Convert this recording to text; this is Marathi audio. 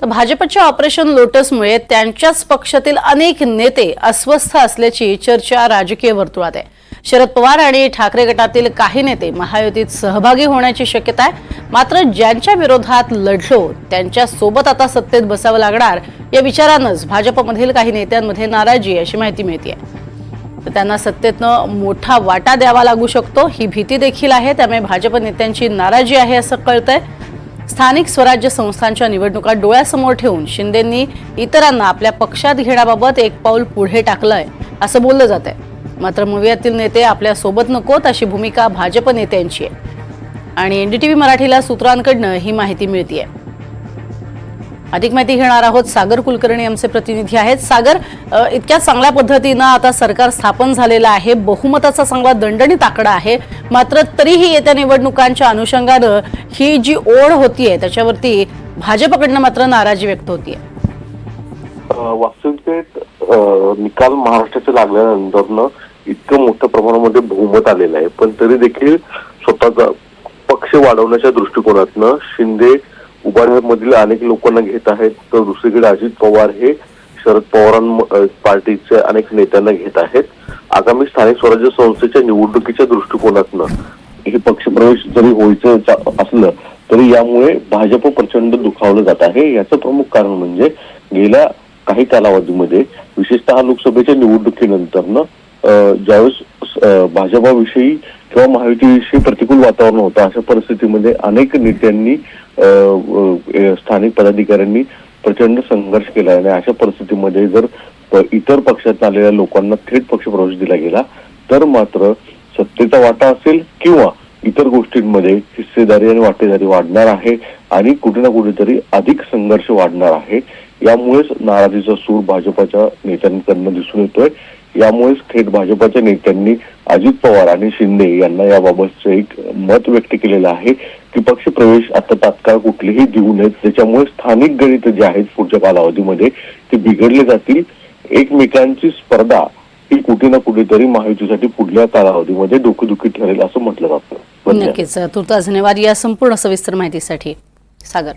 तर भाजपच्या ऑपरेशन लोटसमुळे त्यांच्याच पक्षातील अनेक नेते अस्वस्थ असल्याची चर्चा राजकीय वर्तुळात आहे. शरद पवार आणि ठाकरे गटातील काही नेते महायुतीत सहभागी होण्याची शक्यता आहे. मात्र ज्यांच्या विरोधात लढलो त्यांच्यासोबत आता सत्तेत बसावं लागणार या विचारानंच भाजपमधील काही नेत्यांमध्ये नाराजी आहे अशी माहिती मिळते तर त्यांना सत्तेतनं मोठा वाटा द्यावा लागू शकतो ही भीती देखील आहे. त्यामुळे भाजप नेत्यांची नाराजी आहे असं कळतंय. स्थानिक स्वराज्य संस्थांच्या निवडणुका डोळ्यासमोर ठेवून शिंदेंनी इतरांना आपल्या पक्षात घेण्याबाबत एक पाऊल पुढे टाकलंय असं बोललं जात आहे मात्र मुव्यातील नेते आपल्यासोबत नकोत अशी भूमिका भाजप नेत्यांची आहे. आणि एनडीटीव्ही मराठीला सूत्रांकडनं ही माहिती मिळतीये. अधिक माहिती घेणार आहोत. सागर कुलकर्णी आमचे प्रतिनिधी आहेत. सागर इतक्या चांगल्या पद्धतीनं आता सरकार स्थापन झालेलं आहे. बहुमताचा चांगला दणदणीत आकडा आहे. मात्र तरीही येत्या निवडणुकांच्या अनुषंगानं ही जी ओढ होतीये त्याच्यावरती भाजपकडनं मात्र नाराजी व्यक्त होतीये. वास्तविकतेत निकाल महाराष्ट्राचे लागल्यानंतरनं इतकं मोठ्या प्रमाणामध्ये बहुमत आलेलं आहे. पण तरी देखील स्वतःचा पक्ष वाढवण्याच्या दृष्टिकोनातनं शिंदे उभारमधील अनेक लोकांना घेत आहेत. तर दुसरीकडे अजित पवार हे शरद पवारां पार्टीच्या अनेक नेत्यांना घेत आहेत. आगामी स्थानिक स्वराज्य संस्थेच्या निवडणुकीच्या दृष्टिकोनातनं हे पक्षप्रवेश जरी व्हायचं असलं तरी यामुळे भाजप प्रचंड दुखावलं जात आहे. याचं प्रमुख कारण म्हणजे गेल्या काही कालावधीमध्ये विशेषतः लोकसभेच्या निवडणुकीनंतरनं ज्यावेळेस भाजपाविषयी किंवा महायुतीविषयी प्रतिकूल वातावरण होतं अशा परिस्थितीमध्ये अनेक नेत्यांनी स्थानिक पदाधिकाऱ्यांनी प्रचंड संघर्ष केला आणि अशा परिस्थितीमध्ये जर इतर पक्षात आलेल्या लोकांना थेट पक्षप्रवेश दिला गेला तर मात्र सत्तेचा वाटा असेल किंवा इतर गोष्टींमध्ये हिस्सेदारी आणि वाटेदारी वाढणार आहे आणि कुठे ना कुठेतरी अधिक संघर्ष वाढणार आहे यामुळेच नाराजीचा सूर भाजपाच्या नेत्यांकडनं दिसून येतोय. यामुळेच थेट भाजपाच्या नेत्यांनी अजित पवार आणि शिंदे यांना याबाबतचं एक मत व्यक्त केलेलं आहे की पक्ष प्रवेश आता तात्काळ कुठलेही देऊ नयेत. त्याच्यामुळे स्थानिक गणित जे आहेत पुढच्या कालावधीमध्ये ते बिघडले जातील. एकमेकांची स्पर्धा ही कुठे ना कुठेतरी महायुतीसाठी पुढल्या कालावधीमध्ये डोकेदुखी ठरेल असं म्हटलं जातं. नक्कीच. तुर्तास धन्यवाद या संपूर्ण सविस्तर माहितीसाठी सागर.